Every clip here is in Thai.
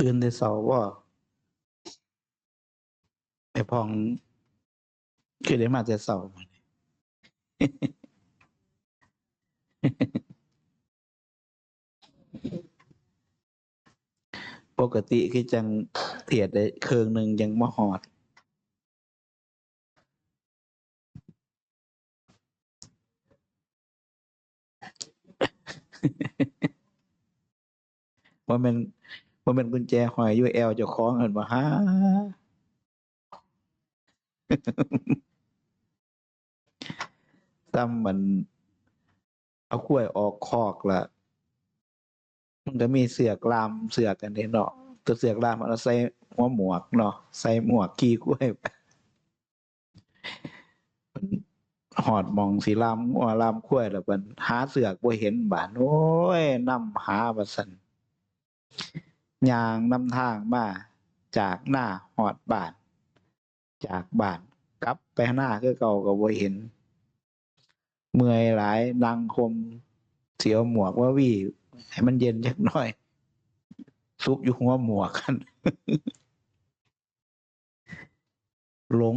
ตื่นแต่เช้าบ่ไอพองคือได้มาแต่เช้าปกติคือจังเทียดได้เครื่องหนึ่งยังบ่ฮอดบ่แม่น บ่แม่นกุญแจหอยยู่แอวเจ้าของเหั่นบ่หาซ้ำมัน เอากล้วยออกคอกล้วมันก็มีเสือกลามเสือกกันเด้เนาะตัวเสือกลามมันเอาใส่หัวหมวกเนาะใส่หมวกขี่กล้วยมันฮอดมองสิลามงัวลามควยแล้วมันหาเสือกบ่เห็นบาดโอ้ยนำหาว่าซั่น ย่างนำทางมาจากหน้าฮอดบ้าน จากบ้านกลับไปหน้าคือเก่าก็บ่เห็น เมื่อยหลายนั่งคมเสียวหมวกว่าวี่ให้มันเย็นจักหน่อย ซุบอยู่หัวหมวกกันหลง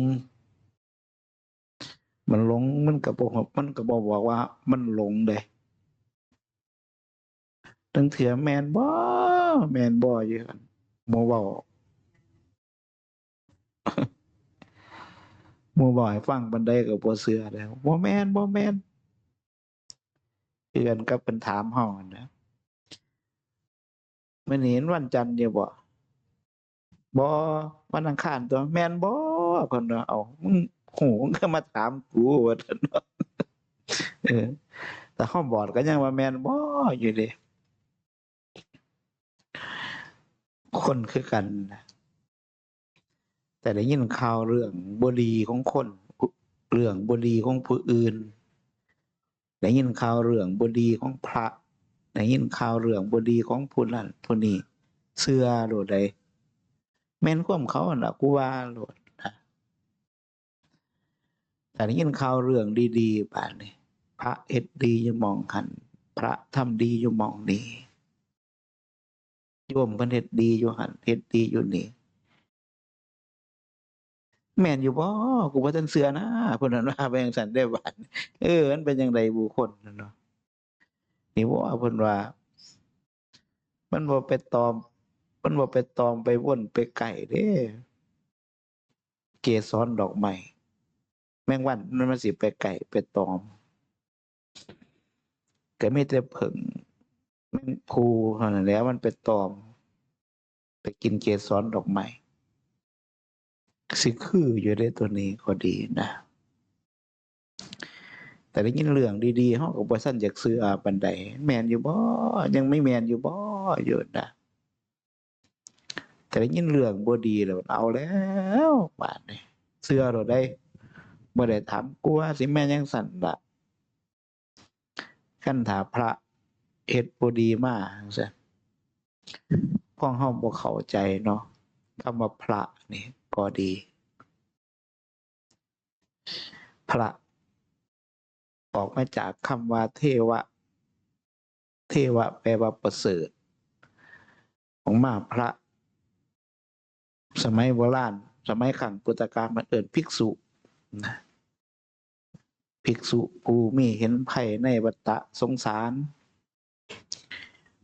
มันหลงมันก็บอกมันก็บอกบอกว่า มันหลงเด้ ตั้งเถื่อแมนบ่แมนบ่อยู่กันบ่เว้าหมู่บ่ให้ฟังบันไดก็บ่เชื่อแล้วบ่แมนบ่แม่นคือกันกับเพิ่นถามเฮานั่นะมื้อนี้มันวันจันทร์อยู่บ่บ่วันอังคารตัวแมนบ่เพิ่นว่าเอามึงหูมึงก็มาถามกูว่าซั่นเนเออแต่เฮาบอกก็ยังว่าแมนบ่อยู่เดะ คนคือกันนะแต่ได้ยินข่าวเรื่องบดีของคนเรื่องบดีของผู้อื่นได้ยินข่าวเรื่องบดีของพระได้ยินข่าวเรื่องบดีของผู้นั้นผู้นี้เสื้อโลดใดแม่นความเขาน่ะกูว่าโลดนะแต่ได้ยินข่าวเรื่องดีๆบาดนี้พระเฮ็ดดีอยู่มองหัน พระทำดีอยู่มองนี้ โยมเพิ่นเฮ็ดดีอยู่หันเฮ็ดดีอยู่นี่แม่นอยู่บ่กูบ่ทันเชื่อนะเพิ่นนั้นว่าไปจังซั่นได้บาดเออมันเป็นจังไดบุคคลนั่นเนาะนี่บ่ว่าเพิ่นว่า มันบ่ไปตอม มันบ่ไปตอมไปว่นไปไก่เด้เกสรดอกไม้แมงวันมันมันสิไปไก่ไปตอมก็มีแต่ผึ่ง มงภูหันแล้วมันไปตอม ไปกินเกสรดอกไม้สิคืออยู่ได้ตัวนี้ก็ดีนะแต่ได้ยินเรื่องดีๆเฮาก็บ่ซั่นอยากซื้ออาปานใดแมนอยู่บ่ยังไม่แมนอยู่บ่อยู่นะแต่ได้ยินเรื่องบ่ดีแล้วเอาแล้วบาดนี้เชื่อโดดได้บ่ได้ถามกูว่าสิแม่นจังซั่นละคันถาพระ เฮ็ดบ่ดีมาจังซั่นพวกเฮาบ่เข้าใจเนาะคำว่าพระนี่ก็ดี พระ ออกมาจากคำว่าเทวะ เทวะแปลว่าประเสริฐ ของมาพระ สมัยโบราณสมัยขังพุทธกาลมันเอิ้นภิกษุนะภิกษุผู้มีเห็นภัยในวัฏฏะสงสาร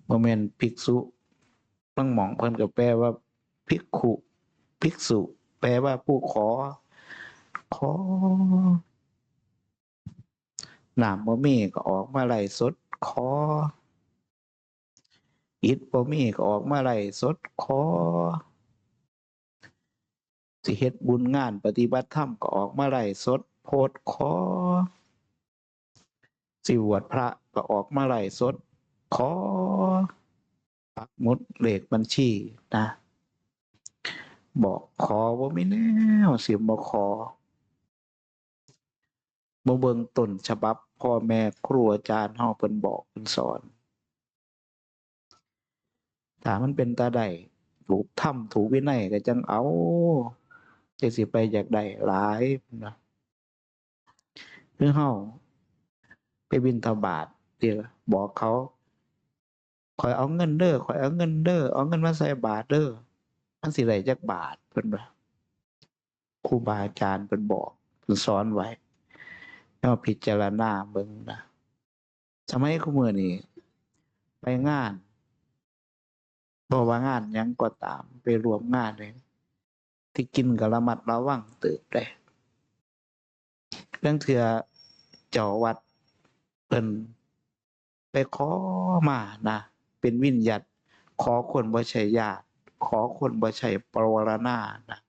บ่แม่นภิกษุบางหม่องเพิ่นก็แปลว่าภิกขุภิกษุ แปลว่าผู้ขอ ขอน้ำบ่มีก็ออกมาไล่สดขอ อิฐบ่มีก็ออกมาไล่สดขอ สิเฮ็ดบุญงานปฏิบัติธรรมก็ออกมาไล่สดโพดขอ สิวชพระก็ออกมาไล่สด ขอปักหมุดเลขบัญชีนะ บอกขอบ่าไมีแนวสิบ่ขอบ่เบิงต้นฉบับพ่อแม่ครูอาจารย์เฮาเพิ่นบอกเพิ่นสอนถ้ามันเป็นตาได้ถูกธรรมถูกวินัยก็จังเอาจังสิไปอยากได้หลายนะคือเฮาไปบิณฑบาตเดี๋ยวบอกเขา ข่อยเอาเงินเด้อข่อยเอาเงินเด้อเอาเงินมาใส่บาทเด้อมันสิได้จักบาทเพิ่นว่าครูบาอาจารย์เพิ่นบอกเพิ่นสอนไว้ให้มาพิจารณาเบิ่งนะสมัยคุมื้อนี้ไปงานบ่ว่างานยังก็ตามไปรวมงานเลยที่กินก็ระมัดระวังเติบได้เรื่องเทื่อเจ้าวัดเพิ่นไปขอมานะ เป็นวิญญัตขอคนบ่ใช่ญาติ ขอคนบ่ใช่ปรวารณานะ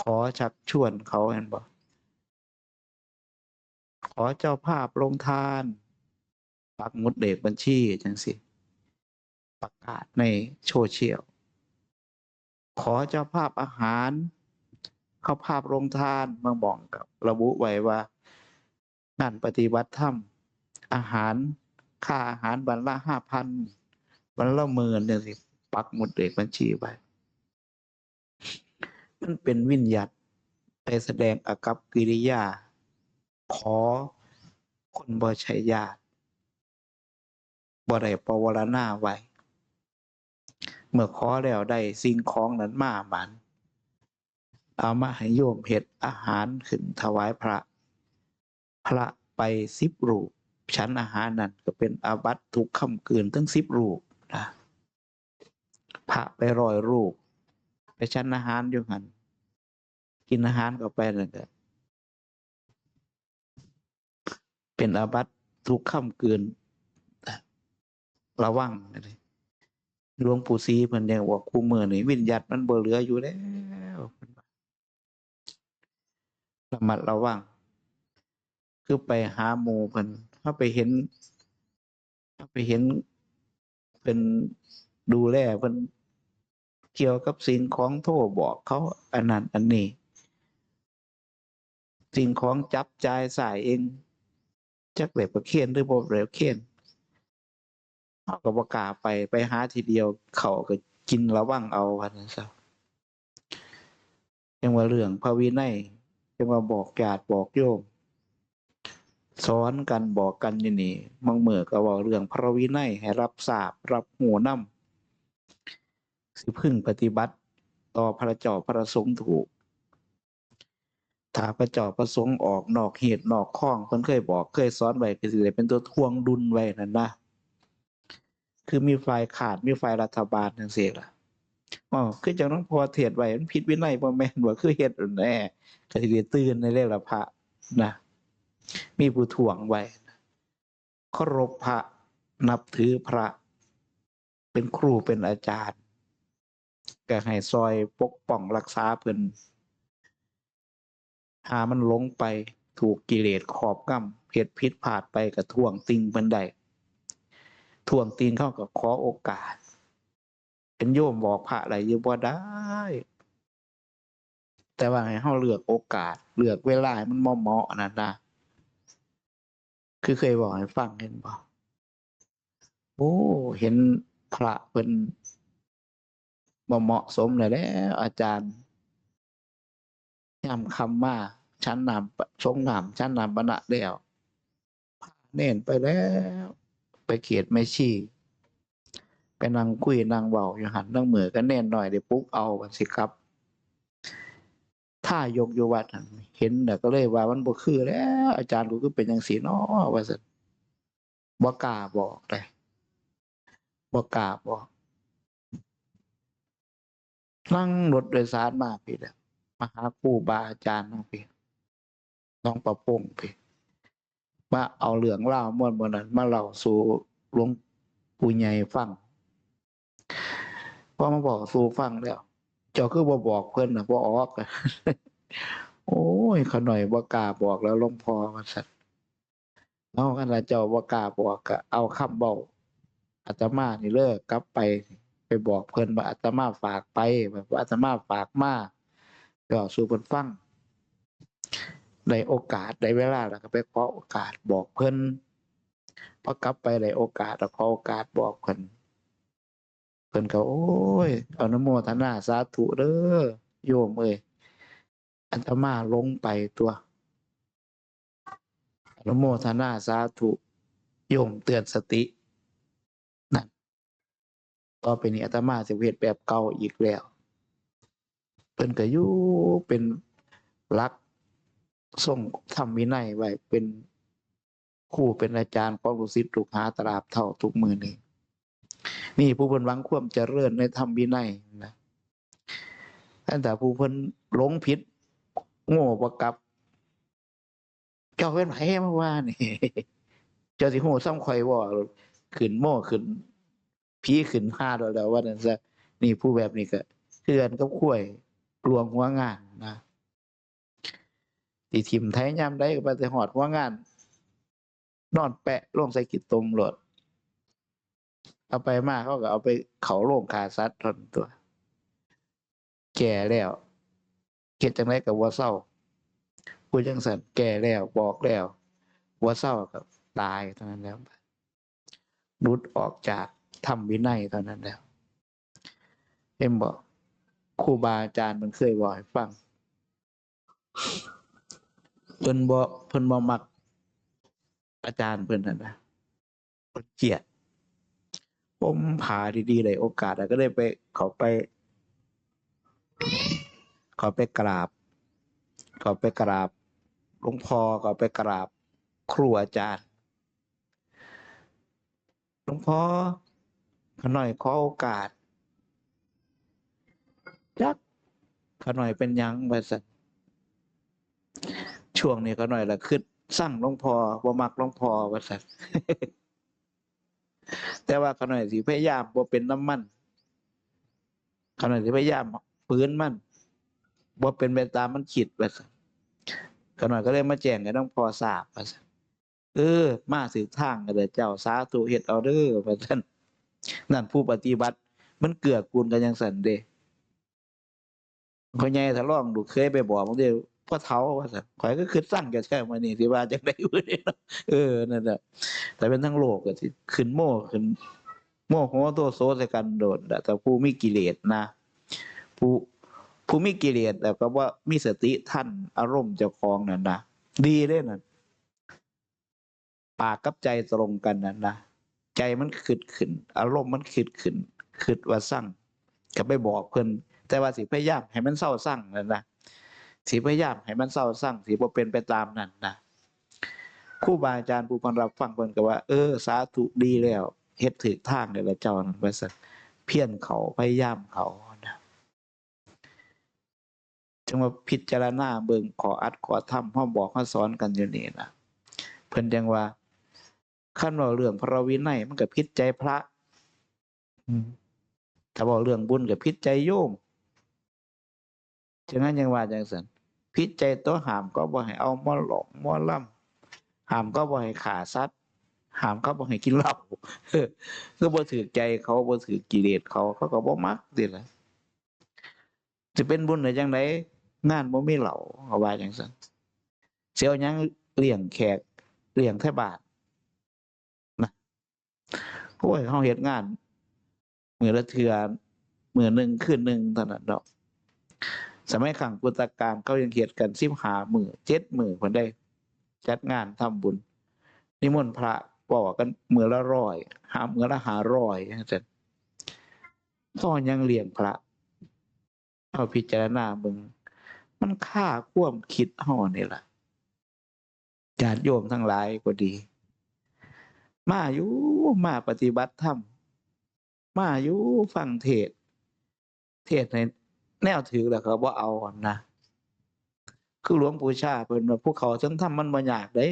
ขอชักชวนเขาเห็นบ่ขอเจ้าภาพลงทานปักมุดเลขบัญชีจังสิประกาศในโซเชียลขอเจ้าภาพอาหารเข้าภาพลงทานมาบอกกับ ระบุไว้ว่างานปฏิบัติธรรมอาหาร ค่าอาหารวันละห้าพันวันละหมื่นเนี่ยสิปักหมุดเลขบัญชีไว้มันเป็นวิญญาตไปแสดงอากับกิริยา ขอคนบ่ใช่ญาติบ่ได้ปวารณาไว้ เมื่อขอแล้วได้สิ่งของนั้นมามันเอามาให้โยมเห็ดอาหารขึ้นถวายพระ พระไปสิบรูป ชั้นอาหารนั้นก็เป็นอาบัตทุกค่ำคืนทั้งสิบรูปนะพระไปรอยรูป ไปชั้นอาหารอยู่หันกินอาหารก็ไปนั่นก็เป็นอาบัตทุกค่ำคืนระวังเลยหลวงปู่ศรีเพิ่นยังว่าคู่มือนี่วิญญาตมันบ่เหลืออยู่แล้วระมัดระวังคือไปหาหมู่เพิ่น ถ้าไปเห็น ถ้าไปเห็นเป็นดูแลเพิ่นเกี่ยวกับสิ่งของโทรบอกเขาอันนั้นอันนี้ สิ่งของจับจ่ายสายเอง จักเหล็บประเคียนหรือบ่เหล็บเคียนเขาก็บ่กล้าไปไปหาทีเดียวเขาก็กินระวังเอาว่าซั่นซะยังว่าเรื่องพระวินัยยังว่าบอกญาติบอกโยม สอนกันบอกกันอยู่นี่บางมื้อก็เว้าเรื่องพระวินัยให้รับทราบรับหูนำสิพึ่งปฏิบัติต่อพระเจ้าพระสงฆ์ถูก ถ้าพระเจ้าพระสงฆ์ออกนอกเหตุนอกข้องเพิ่นเคยบอกเคยสอนไว้ก็สิเป็นตัวทวงดุลไว้นั่นนะคือมีฝ่ายขาดมีฝ่ายรัฐบาลจังซี่ล่ะอ๋อคือจังต้องพอเทศไว้มันผิดวินัยบ่แม่นว่าคือเฮ็ดอันแน่ก็สิได้ตื่นในเรื่องละพระนะ มีผู้ถ่วงไว้เคารพพระนับถือพระ เป็นครูเป็นอาจารย์ ก็ให้ซอยปกป้องรักษาเพิ่นหามันหลงไปถูกกิเลสครอบงำเฮ็ดผิดพลาดไปก็ท่วงติงเพิ่นได้ท่วงติงเข้าก็ขอโอกาส เป็นโยมบอกพระอะไรยู่บ่าได้ แต่ว่าให้เฮาเลือกโอกาส เลือกเวลาให้มันเหมาะๆนั่นนะ คือเคยบอกให้ฟังเห็นบ่โอ้ เห็นพระเพิ่นบ่เหมาะสมเลยแล้วอาจารย์ยำคำมาชั้นนำชงนำชั้นนำบรรณะแล้วพาเน้นไปแล้ว ไปเขียดไม่ชี้ไปนั่งคุยนั่งเว้าอยู่หันนั่งมือก็แน่นหน่อยเดี๋ยวปุ๊บเอากันสิครับ ถ้ายกอยู่วัดเห็นแต่ก็เลยว่ามันบ่คือแล้ว อาจารย์กูก็เป็นจังซี่เนาะว่าซั่นบ่กล้าบอกเลยบ่กล้าบอกนั่งรถโดยสารมาพี่แหละมาหาครูบาอาจารย์น้องพี่น้องประพงพี่มาเอาเรื่องเล่าม่วนบนนั้นมาเล่าสู่หลวงปู่ใหญ่ฟังพอมาบอกสู่ฟังแล้ว เจ้าคือบ่บอกเพิ่นนะบ่ออกโอ้ยเขาหน่อยบ่กล้าบอกแล้วหลวงพ่อว่าซั่นเอาคันว่าเจ้าบ่กล้าบอกก็เอาคำเว้าอาตมานี่เลิกกลับไป ไปบอกเพิ่นว่าอาตมาฝากไปว่าอาตมาฝากมาก็สู่เพิ่นฟังได้โอกาสได้เวลาแล้วก็ไปขอโอกาสบอกเพิ่นพอกลับไปได้โอกาสแล้วขอโอกาสบอกเพิ่น พิ่นก็โอ้ยเอานโมทนาสาธุเด้อโยมเอ้ยอาตมาลงไปตัวอนุโมทนาสาธุโยมเตือนสติต่อไปนี้อาตมาสิเฮ็ดแบบเก่าอีกแล้ว เพิ่นก็อยู่เป็นหลักส่งทำวินัยไว้เป็นครูเป็นอาจารย์ของลูกศิษย์ลูกหาตราบเท่าทุกมือนี้ นี่ผู้เพิ่นหวังความเจริญในธรรมวินัยนะแต่ผู้เพิ่นหลงผิด โง่ประกับ เจ้าเป็นไผมาว่านี่เจ้าสิโหซ้ำข่อยบ่ขึ้นโม่ขึ้นผีขึ้นห้าดอกแล้วว่านั่นซะนี่ผู้แบบนี้ก็เพื่อนกับข่วยลวงหัวงานนะทีทิมไทยยามได้ก็ไปแต่หอดหัวงาน นอนแปะลงใส่กิดตมโหลด เอาไปมากเขาก็เอาไปเขาโรงคาซัดทนตัว แก่แล้วเฮ็ดจังไดกับวัวเศร้าพูดจังสันแก่แล้วบอกแล้ววัวเศร้ากับตายเท่านั้นแล้วรุดออกจากทำวินัยเท่านั้นแล้ว เอ็มบอกครูบาอาจารย์มันเคยบอกให้ฟังเพิ่นบ่เพิ่นบ่มัก อาจารย์เพิ่นนั่นนะเพิ่นเกลียด ผมผาดีๆได้โอกาสก็ได้ไปเขาไปเขาไปกราบเขาไปกราบหลวงพ่อเขาไปกราบครูอาจารย์หลวงพ่อขน่อยขอโอกาสจักขน่อยเป็นยังว่าสันช่วงนี้ขน่อยละขึ้นสั่งหลวงพ่อบ่มักหลวงพ่อว่าสัน แต่ว่าขน่อยสิพยายามบ่เป็นน้ำมันขน่อยสิพยายามฝืนมันบ่เป็นไปตามมันคิดว่าสันขน่อยก็เลยมาแจ้งให้หลวงพอทราบว่าสันเออ มาสืบทางกันเด้อเจ้าสาธุเฮ็ดเอาเด้อว่าซั่นนั่นผู้ปฏิบัติ มันเกือกูลกันจังซั่นเด้คนใหญ่ถ้าลองดูเคยไปบอกมันเด้ พ่อเฒ่าว่าซั่นข่อยก็คือสั่งแกใช่มานี่สิว่าจังได๋อยู่นี่เนาะเออนั่นน่ะแต่เป็นทั้งโลกก็สิขึ้นโม่ขึ้น โม่โหโตโซใส่กันโดดแต่ผู้มีกิเลสนะผู้ผู้มีกิเลสแล้วก็ว่ามีสติท่านอารมณ์เจ้าของนั่นนะดีเด้นั่นปากกับใจตรงกันนั่นนะใจมันขึ้นขึ้น อารมณ์มันขึ้นขึ้นขึ้นว่าสั่งก็ไปบอกเพิ่อนแต่ว่าสิพยายามให้มันเศร้าสั่งนั่นนะ สิพยายามให้มันเศร้าสั่งสิบ่เป็นไปตามนั้นนะครูบาอาจารย์ผู้เพิ่นรับฟังเพิ่นก็ว่า เออ สาธุดีแล้วเฮ็ดถูกทางแล้วล่ะเจ้านั่นว่าซั่นเพียรเขาพยายามเขานะจึงว่าพิจารณาเบิ่งขออัดขอทำเฮาบอกเฮาสอนกันอยู่นี่นะเพิ่นจังว่าขั้นว่าเรื่องพระวินัยมันก็พิษใจพระถ้าบอกเรื่องบุญกับพิษใจโยมฉะนั้นยังว่าจังสัน พิษใจตัวหามก็บ่ให้เอามาหลอกมาล่ำหามก็บ่ให้ขาสัตว์หามเขาบ่ให้กินเหล้าเออคือบ่ถือใจเขาบ่ถือกิเลสเขาเขาก็บ่มักสิล่ะจะเป็นบุญได้จังไดงานบ่มีเหล้าเขาว่าจังซั่นเสียวยังเลี้ยงแขกเลี้ยงแท้บ้านโอ้ยเฮาเฮ็ดงาน มือละเทือมือหนึ่งคืนหนึ่งเท่านั้นดอก สมัยขังพุทธกาลเขายังเฮ็ดกัน15มื้อ7มื้อเพิ่นได้ จัดงานทำบุญ นิมนต์พระบอกกันมือละร้อยหามื้อละ500จังซั่นพ่อยังเลี้ยงพระเอาพิจารณาเบิงมันค่าควมคิดเฮานี่ล่ะญาติโยมทั้งหลายก็ดี มาอยู่มาปฏิบัติธรรมมาอยู่ฟังเทศ เทศน์ใน แนวถือแล้วเขาบ่เอานะคือหลวงปู่ชาเพิ่นว่าพวกเขาทั้งทำมันบ่ยากเด้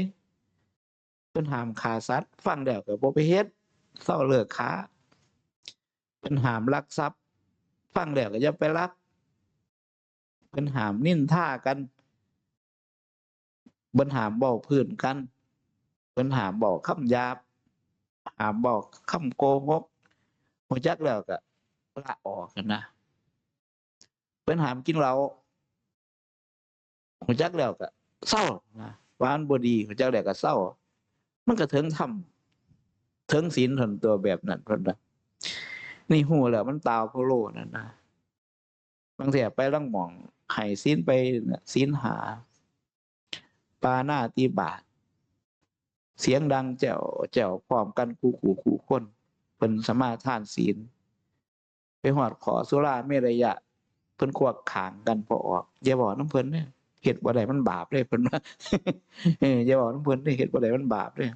เพิ่นหามฆ่าสัตว์ฟังแล้วก็บ่ไปเฮ็ดเศร้าเลิกค้าเพิ่นหามลักทรัพย์ ฟังแล้วก็อย่าไปลักเพิ่นหามนิ่นท่ากันเพิ่นหามเว้าพื้นกันเพิ่นหามบอกคำหยาบ หามบอกคำโกหกหัวจักแล้วก็ละออกกันนะ พิ่นหามกินเหล้าหัวจักแล้วก็เศร้านะวานบดีหัวจักแล้วก็เศร้า มันก็ถึงทำเถึงศีลทนตัวแบบนั้นเพิ่นนะนี่หูแล้วมันตาวโพโลนั่นนะบางเสียไปล่องหมองให้ศีลไปศีลหา ปาหน้าตีบาทเสียงดังแจ๋วแจ๋วพร้อมกันคู่ขู่คู่คนเป็นสมาทานศีล ไปหอดขอสุราเมรยะ เพิ่นควักขางกันพอออกอย่าบอกน้ำเพิ่นเนี่ยเฮ็ดบ่ได้มันบาปเลยเพิ่นว่าเอออย่าบอกน้ำเพิ่นเนี่ยเฮ็ดบ่ได้มันบาปเลย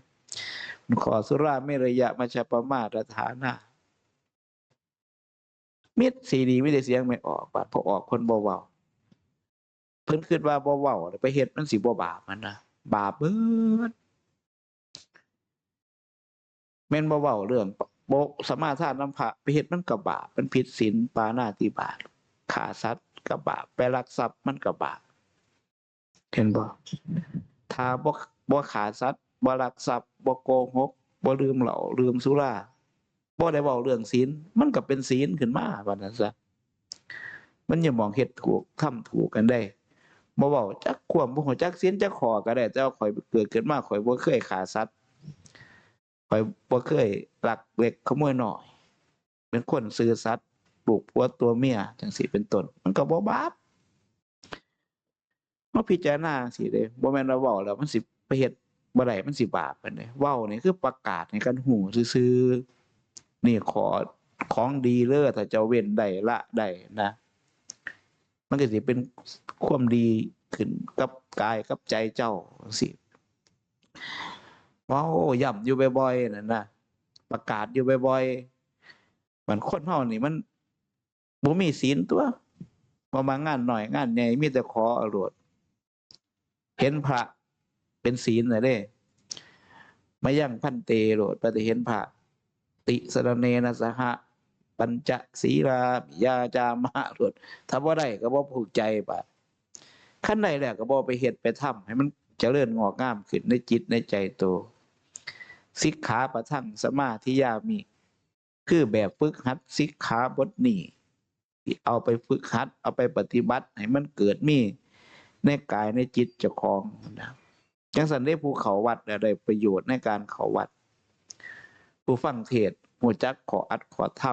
ขอสุราเมรยะมาชประมาทฐานะมิดสีดีไม่ได้เสียงไม่ออกบาดพอออกเพิ่นบ่เว้าเพิ่นคิดว่าบ่เว้าไปเฮ็ดมันสิบ่บาปมันนะบาปเบิดแม่นบ่เว้าเรื่องบ่สมาทานน้ำพระไปเฮ็ดมันก็บาปมันผิดศีลปานาติบาต ฆ่าสัตว์ก็บาปไปลักทรัพย์มันก็บาปเห็นบ่ถ้าบ่บ่ฆ่าสัตว์บ่ลักทรัพย์บ่โกหกบ่ลืมเหล้าลืมสุราบ่ได้เว้าเรื่องศีลมันก็เป็นศีลขึ้นมาว่านั้นซะมันอย่ามองเฮ็ดถูกทำถูกกันได้บ่เว้าจักความบ่ฮู้จักศีลจักข้อก็ได้ แต่ว่าข่อยเกิดขึ้นมาข่อยบ่เคยฆ่าสัตว์ข่อยบ่เคยลักเล็กขโมยน้อย เป็นคนซื่อสัตย์ ปลูกผัวตัวเมียจังซี่เป็นต้นมันก็บ่บาปมาพิจารณาสิเด้บ่แม่นว่าเว้าแล้วมันสิไปเฮ็ดบ่ได้มันสิบาปปานใดเว้านี่คือประกาศให้กันฮู้ซื่อๆนี่ขอของดีเด้อถ้าเจ้าเว้นได้ละได้นะมันก็สิเป็นความดีขึ้นกับกายกับใจเจ้าจังซี่เว้าย้ำอยู่บ่อยๆนั่นนะประกาศอยู่บ่อยๆมันคนเฮานี่มัน บ่มีศีลตัวบ่มางานหน่อยงานใหญ่มีแต่ขออาโลดเห็นพระเป็นศีลนะเด้มายั่งพันเตโลดปฏิเห็นพระติสรณเนนะสหะปัญจศีลาปิยาจามะโลดถ้าบ่ได้ก็บ่ผูกใจบาดขั้นใดแหล้วก็บ่ไปเฮ็ดไปทำให้มันเจริญงอกงามขึ้นในจิตในใจโตวสิกขาประทังสมาธิยามี คือแบบฝึกหัดสิกขาบทนี้ เอาไปฝึกหัด เอาไปปฏิบัติให้มันเกิดมีในกายในจิตเจ้าของนะจังสันได้ผู้เขาวัดน่ะได้ประโยชน์ในการเขาวัด ผู้ฟังเทศน์หูจักขออัดขอท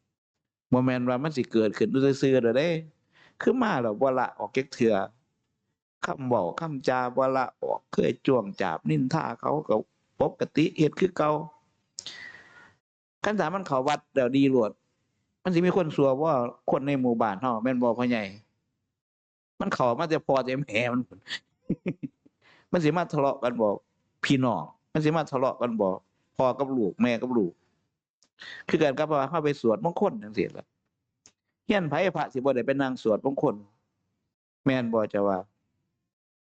ำโมเมนต์ว่ามันสิเกิดขึ้นด้วยซื่อเด้อเด้ คือมาแล้วบ่ละออกเก็กเถื่อคำเว้าคำจาบละออกเคยจ้วงจาบนินท่าเขาก็ปกติเฮ็ดคือเก่าคันถามมันเขาวัดเดี๋ยวดีโลวด มันสิมีคนสัวว่าคนในหมู่บ้านเฮาแม่นบ่พ่อใหญ่ มันเข้ามาแต่พอแต่แม่มัน มันสิมาทะเลาะกันบ่พี่น้องมันสิมาทะเลาะกันบ่พ่อกับลูกแม่กับลูก คือกันกับว่าเฮาไปสวดมงคลจังซี่ล่ะเฮียนไผพระสิบ่ได้ไปนั่งสวดมงคล แม่นบ่จะว่า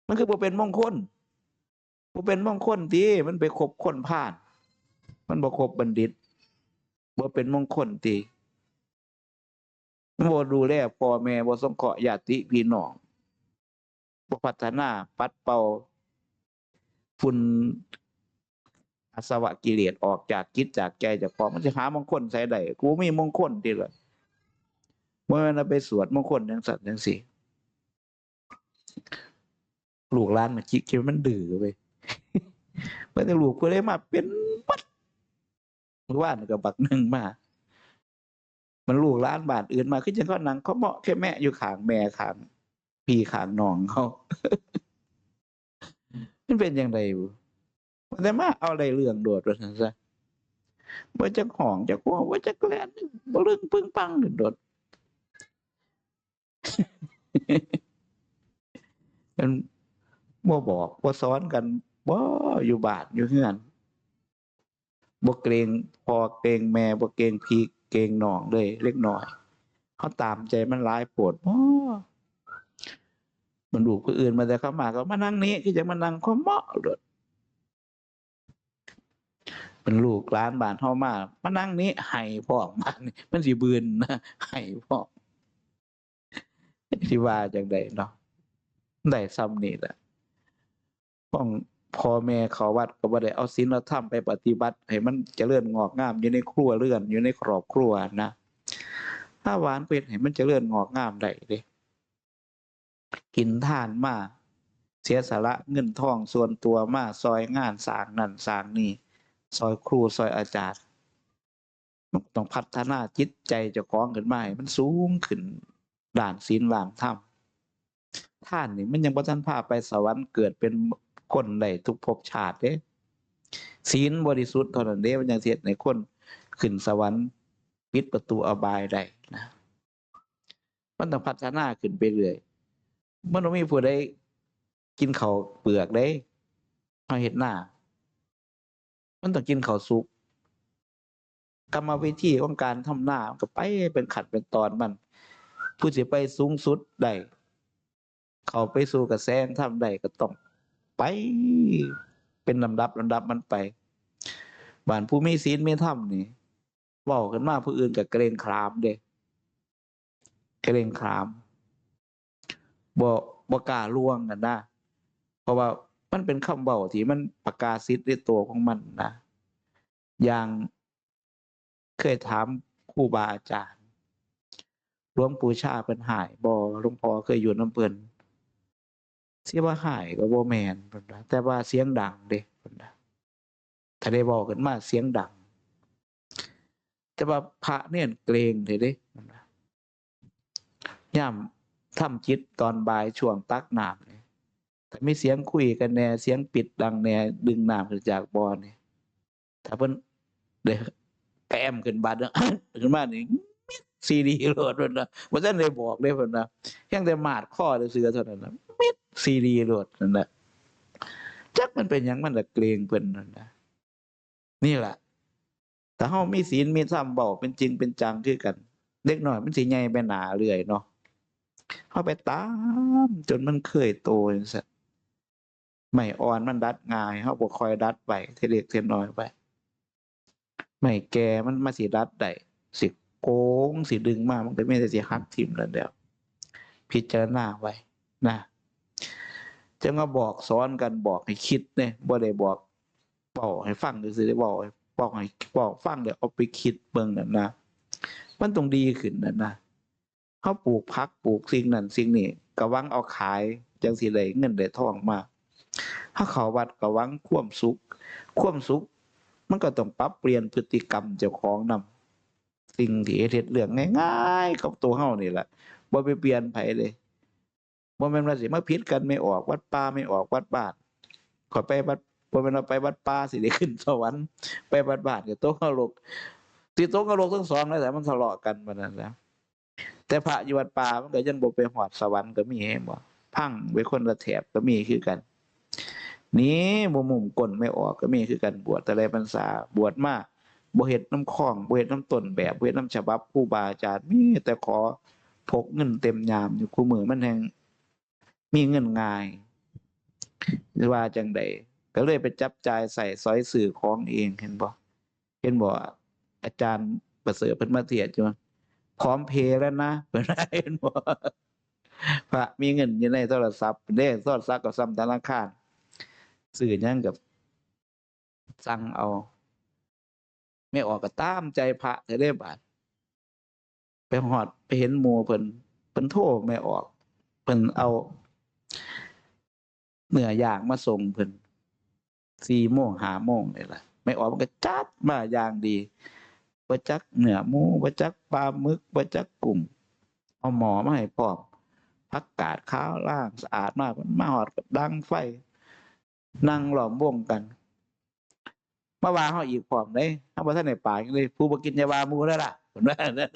มันคือบ่เป็นมงคลบ่เป็นมงคลติมันไปคบคนพาลมันบ่คบบัณฑิตบ่เป็นมงคลติ บ่ดูแลพ่อแม่บ่สงเคราะห์ญาติพี่น้องบ่พัฒนาปัดเป่าฝุ่นอาสวะกิเลสออกจากจิตจากใจจ้าของมันสิหามงคลใส่ได้กูมีมงคลติละบ่แม่นเอาไปสวดมงคลจังซั่นจังซี่ลูกหลานมันคิดคิดมันดื้อเว้ยมันจะลูกกูได้มาเป็นมัดเมื่อวานกับบักหนึ่งมา มันลูกล้านบาทอื่นมาขึ้นจังก็นังเขาเหมาะแค่แม่อยู่ขางแม่ขางพี่ขางน้องเขามันเป็นยังไงบุมันได้มาเอาอะไรเรื่องโดดว่าซั่นซะว่าจะของจะกลัวว่าจะแกล้นบ่เรื่องปึ้งปังโดดมันบ่บอกบ่สอนกันบ่อยู่บานอยู่เฮือนบ่เกรงพอเกรงแม่บ่เกรงพี่ เกงนองเลยเล็กน้อยเขาตามใจมันหลายโพดมันลูกผู้อื่นมาแต่เข้ามาก็มานั่งนี้คือจะมานั่งความเหมาะโดดเป็นลูกหลานบ้านเฮามามานั่งนี้ให้พร้อมบ้านมันสิบืนนะให้พร้อมสิว่าจังไดเนาะได้ซ้ำนี่แหละพ่อง พ่อแม่เขาวัดก็บ่ได้เอาศีลธรรมไปปฏิบัติให้มันจเจริญงอกงาม อยู่ในครัวเรือนอยู่ในครอบครัวนะถ้าหวานเป็นให้มันจเจริญงอกงามได้เด้กินทานมาเสียสละเงินทองส่วนตัวมาซอยงานสางนั่นสางนี่ซอยครูซอยอาจารย์ต้องพัฒนาจิตใจเจ้าของขึ้นมาให้มันสูงขึ้นด่านศีลด่านธรรมท่านนี่มันยังบ่ทันพาไปสวรรค์เกิดเป็น คนได้ทุกภพชาติเด้ศีลบริสุทธิ์เท่านั้นเด้มันยังสิเฮ็ดให้คนขึ้นสวรรค์ปิดประตูอบายได้นะมันต้องพัฒนาขึ้นไปเรื่อยมันต้องมีผู้ใดกินเขาวเปลือกได้เอาเห็ดหน้า มันต้องกินเขาวสุกกรรมวิธีของการทำหน้ามันก็ไปเป็นขัดเป็นตอนมัน ผู้สิไปสูงสุดได้เขาไปสู่กระแสทำได้ก็ต้อง ไป เป็นลำดับลำดับมันไปบ้านผู้มีศีลมีธรรมนี่บอกกันมาผู้อื่นกับเกรงครามเด้เกรงครามบ่บ่กล้าล่วงกันนะเพราะว่ามันเป็นคำเบาที่มันประกาศสิทธิ์ในตัวของมันนะอย่างเคยถามครูบาอาจารย์หลวงปู่ชาเป็นหายบ่หลวงพ่อเคยอยู่น้ำเพิ่น สิว่าหายก็บ่แมนเพิ่นนะแต่ว่าเสียงดังเด้เพิ่นนะถ้าได้บอกกันมาเสียงดัง แต่ว่าพระเนี่ยเกรงเด้เด้เพิ่นนะย่ำทำจิตตอนบ่ายช่วงตักน้ำเนี่ยถ้ามีเสียงคุยกันแน่เสียงปิดดังแน่ดึงน้ำขึ้นจากบ่อนี่ถ้าเพิ่นได้แปมขึ้นบาดขึ้นมานี่ ซีดีโหลดเพิ่นนะบ่ทันได้บอกเลยเพิ่นนะเพียงแต่มาดข้อซื่อเท่านั้นนะมิดซีดีโหลดนั่นแหละจักมันเป็นหยังมันละเกรงเพิ่นนั่นนะนี่แหละแต่เฮามีศีลมีธรรมเว้าเป็นจริงเป็นจังคือกัน เด็กน้อยมันสิใหญ่ไปหนาเรื่อยเนาะเฮาไปตาม จนมันเคยโตจังซั่นไม่อ่อนมันดัดง่ายเฮาบ่ค่อยดัดไปเทเล็กเทน้อยไปไม่แก่มันมาสิดัดได้สิ โกงสิดึงมากมันก็ไม่ได้สิหักทิมแล้วเดียวพิจารณาไว้นะจะมาบอกสอนกันบอกให้คิดเนี่ยบ่ได้บอกบอกให้ฟังซื่อๆได้บอกบอกให้บอกฟังเดี๋ยวเอาไปคิดเบิ่งนั่นนะมันต้องดีขึ้นนั่นนะเขาปลูกพักปลูกสิ่งนั้นสิ่งนี้ก็หวังเอาขายจังสิได้เงินได้ทองมาถ้าเขาวัดก็หวังควมสุขควมสุข มันก็ต้องปรับเปลี่ยนพฤติกรรมเจ้าของนำ สิ่งที่เฮ็ดเรื่องง่ายๆกับตัวเฮานี่แหละบ่ไปเปลี่ยนไผเลยบ่แม่นว่าสิมาผิดกันไม่ออกวัดป่าไม่ออกวัดบ้านขอไปวัดบ่แม่นว่าไปวัดป่าสิได้ขึ้นสวรรค์ไปวัดบ้านก็ตกนรกสิตกนรกทั้งสองแล้วแต่มันทะเลาะกันบัดนั้นแหละแต่พระอยู่วัดป่ามันก็ยังบ่ไปฮอดสวรรค์ก็มีให้บ่พังไว้คนละแถบก็มีคือกันนี่บ่มุมก้นไม่ออกก็มีคือกันบวชแต่ละพรรษาบวชมาก บ่เฮ็ดน้ำคลองบ่เฮ็ดน้ำต้นแบบบ่เฮ็ดน้ำฉบับครูบาอาจารย์มีแต่ขอพกเงินเต็มยามอยู่คู่มือมันแฮงมีเงินง่ายหรือว่าจังใดก็เลยไปจับจ่ายใส่ซอยสื่อของเองเห็นบ่เห็นบ่อาจารย์ประเสริฐเพิ่นมาเทศน์อยู่ว่าพร้อมเพย์แล้วนะเพิ่นว่าเห็นบ่พระมีเงินอยู่ในโทรศัพท์เด้โทรศัพท์ก็ซ้ำธนาคารซื้อยังกับสั่งเอา ไม่ออกก็ตามใจพระเธอได้บาทไปหอดไปเห็นหมูเพิ่นเพิ่นโทรไม่ออกเพิ่นเอาเนื้อย่างมาส่งเพิ่นสี่โมงหาโมงนี่แหละไม่ออกมันก็จัดมาอย่างดีบ่จักเนื้อหมูบ่จักปลาหมึกบ่จักกุ้งเอาหมอมาให้พร้อมผักกาดขาวล้างสะอาดมากมาหอดกับดังไฟ นั่งหลอมวงกัน มาว่าเฮาอีกพร้อมเด้เฮาบ่ทันได้ปากเลยผู้บ่กินอย่าว่าหมู่เด้อล่ะเพิ่นว่านั่น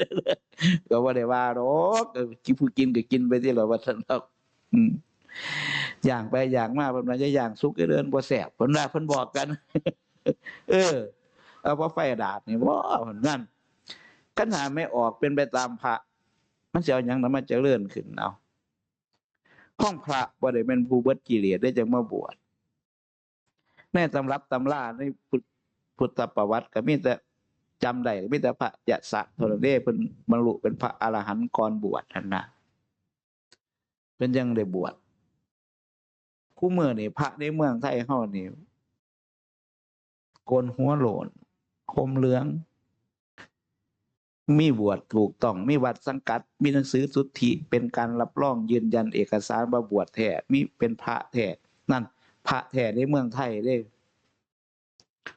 ก็บ่ได้ว่าดอกกินผู้กินก็กินไปที่ล่ะว่าซั่นดอกอืมย่างไปอย่างมาเพิ่นว่าอย่าย่างสุกเดินบ่แซ่บเพิ่นว่าเพิ่นบอกกัน เออ เอาว่าไฟดาดนี่บ่เพิ่นนั่นคันหาไม่ออกเป็นไปตามพระ มันสิเอาหยังนำมาเจริญขึ้นเอาห้องพระบ่ได้เป็นผู้เบิดกิเลสได้จังมาบวชในตำรับตำราใน พุทธประวัติก็มีแต่จำได้มีแต่พระยะสะโทรเดชเพิ่นบรรลุเป็นพระอรหันต์ก่อนบวชนั่นนะเป็นยังได้บวชคู่มือนี่พระในเมืองไทยเฮานี่โกนหัวโหลนคมเหลือง มีบวชถูกต้องมีวัดสังกัด มีหนังสือสุทธิเป็นการรับรองยืนยันเอกสารว่าบวชแท้มีเป็นพระแท้นั่น พระแท้ในเมืองไทยเด้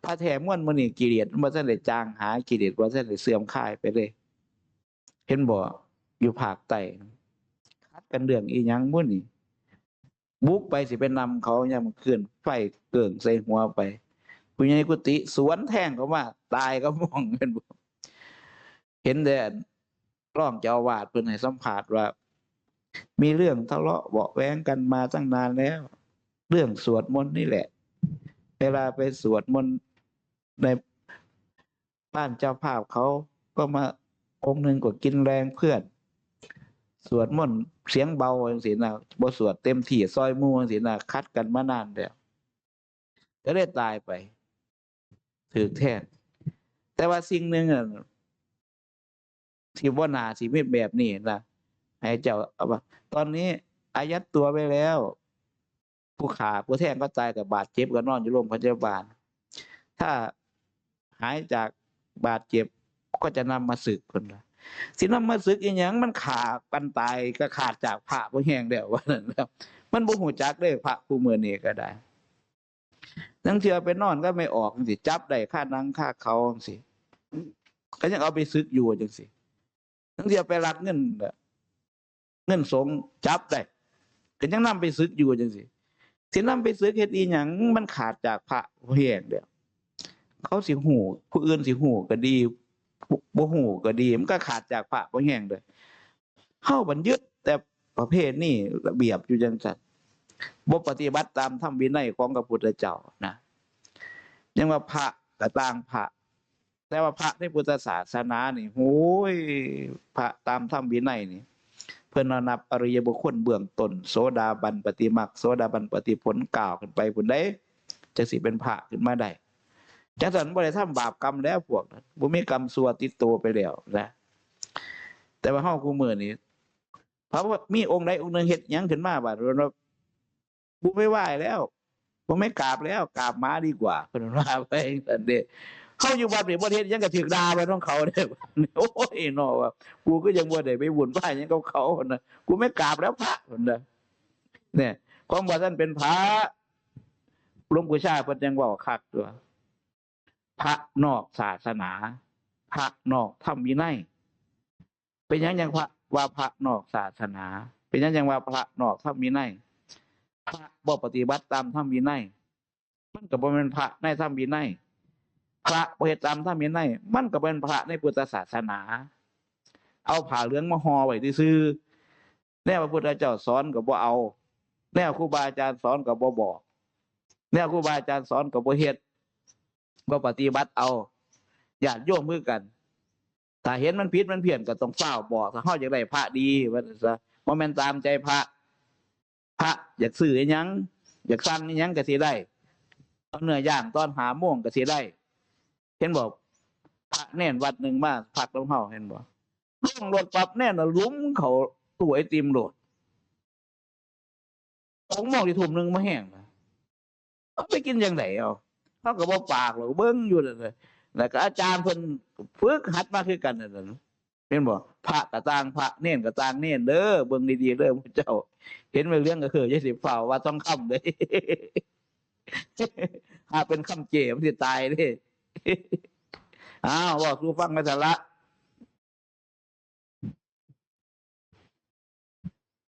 พระแท้ม่วนมื้อนี้กิเลสมันบ่ทันได้จางหากิเลสบ่ทันได้เสื่อมคลายไปเลย เห็นบ่อยู่ภาคใต้คัดกันเรื่องอีหยังมื้อนี้บุกไปสิไปนำเขายามคืนไฟเกิ่งใส่หัวไปผู้ใหญ่กุฏิสวนแทงเขามาตายก็มองเห็นบ่เห็นแต่ร่องเจ้าวาดเพิ่นให้สัมภาษณ์ว่า มีเรื่องทะเลาะเบาแว้งกันมาตั้งนานแล้ว เรื่องสวดมนต์นี่แหละ เวลาไปสวดมนต์ในบ้านเจ้าภาพเขาก็มาองค์หนึ่งก็กินแรงเพื่อน สวดมนต์เสียงเบาจังซี่นะบ่สวดเต็มที่ซอยมู่จังซี่นะคัดกันมานานแล้วก็ได้ตายไปถือแทนแต่ว่าสิ่งหนึ่งอะที่ว่านาสิมีแบบนี้นะให้เจ้าเอาว่าตอนนี้อายัดตัวไปแล้ว ผู้ขาผู้แทงก็ตายกับบาดเจ็บก็นอนอยู่โรงพยาบาล ถ้าหายจากบาดเจ็บก็จะนำมาศึกคนละสินำมาศึกอีหยังมันขาดปันตายก็ขาดจากพระผู้แห้งแล้วว่านั่นแล้วมันบ่หูจักเลยพระผู้เมือนี้ก็ได้ทั้งเทื่อไปนอนก็ไม่ออกจังสิจับได้ค่านังค่าเขาจังสิก็ยังเอาไปซึกอยู่จังสิทั้งเทื่อไปรักเงินเงินสงจับได้ก็ยังนำไปซึกอยู่จังสิ สินำไปซึกเฮ็ดอีหยังมันขาดจากพระผู้แห้งแล้วเขาสิหูผู้อื่นสิหูก็ดีบ่หูก็ดีมันก็ขาดจากพระผู้แห้งเลยเฮาบันยึดแต่ประเภทนี้ระเบียบอยู่จังซั่นบ่ปฏิบัติตามธรรมวินัยของพระพุทธเจ้านะยังว่าพระก็ต่างพระแต่ว่าพระในพุทธศาสนานี่โอ้ยพระตามธรรมวินัยนี่ เพิ่อนว่านับอริยบุคคลเบื้องต้นโสดาบันปฏิมักโสดาบันปฏิผลกล่าวขึ้นไปพุ่นใดจังสิเป็นพระขึ้นมาได้จังซั่นบ่ได้ทำบาปกรรมแล้วพวกนั้นบ่มีกรรมชั่วติดตัวไปแล้วนะแต่ว่าเฮากูมือนี้พระว่ามีองค์ใดองค์หนึ่งเฮ็ดยังขึ้นมาบาดว่ากูไม่ไหวแล้วกูไม่กราบแล้วกราบม้าดีกว่าเพิ่นว่าไปซั่นเด เขาอยู่วัดนี่บ่ได้เฮ็ดยังก็ถูกด่าไปของเขาเด้โอ้ยนาะว่ากูก็ยังบ่ได้ไปวุ่นวายหยังกับเขานะกูไม่กราบแล้วพระพุ่นน่ะเนี่ยความว่าท่านเป็นพระหลวงปู่ชาเพิ่นยังเว้าคักตัวพระนอกศาสนา พระนอกธรรมวินัยเป็นยังยังพระว่าพระนอกศาสนา เป็นยังยังว่าพระนอกธรรมวินัยพระบ่ปฏิบัติตามธรรมวินัยมันก็บ่แม่นพระในธรรมวินัย พระบ่เฮ็ดตามธรรมวินัยมันก็เป็นพระในพุทธศาสนา เอาผ้าเหลืองมาห่อไว้ที่ซื่อแนวพระพุทธเจ้าสอนก็บ่เอา แนวครูบาอาจารย์สอนก็บ่บอก แนวครูบาอาจารย์สอนก็บ่เฮ็ดบ่ปฏิบัติเอาญาติโยมมือกันถ้าเห็นมันผิดมันเพี้ยนก็ต้องเฝ้าบอกถ้าเฮาอย่ากได้พระดีว่าซะบ่แม่นตามใจพระ พระอยากซื้อยังอยากสั่งยังก็สิได้เอาเนื้อย่างตอนหาโมงก็สิได้ เห็นบอกพระแน่นวัดหนึ่งมาพักลงเฮาเห็นบ่ลงรถปรับแน่นน่ะลุมเขาตู้ไอติมโหลดของหมองที่ทุ่มหนึ่งมาแห้งนะเอาไปกินยังไงเอาเขาก็บ่ปากหรอกเบิ่งอยู่เลยแล้วก็อาจารย์เพิ่นฝึกหัดมาคือกันนั่นน่ะเห็นบ่พระก็ต่างพระเน่นก็ต่างเน่นเด้อเบิ่งดีๆเด้อพระเจ้า เห็นเป็นเรื่องก็คืออย่สิบฝ่าว่าต้องคำเลยหาเป็นคำเจมันสิตายเด้ อ้าวบอกครูฟังกันซะละ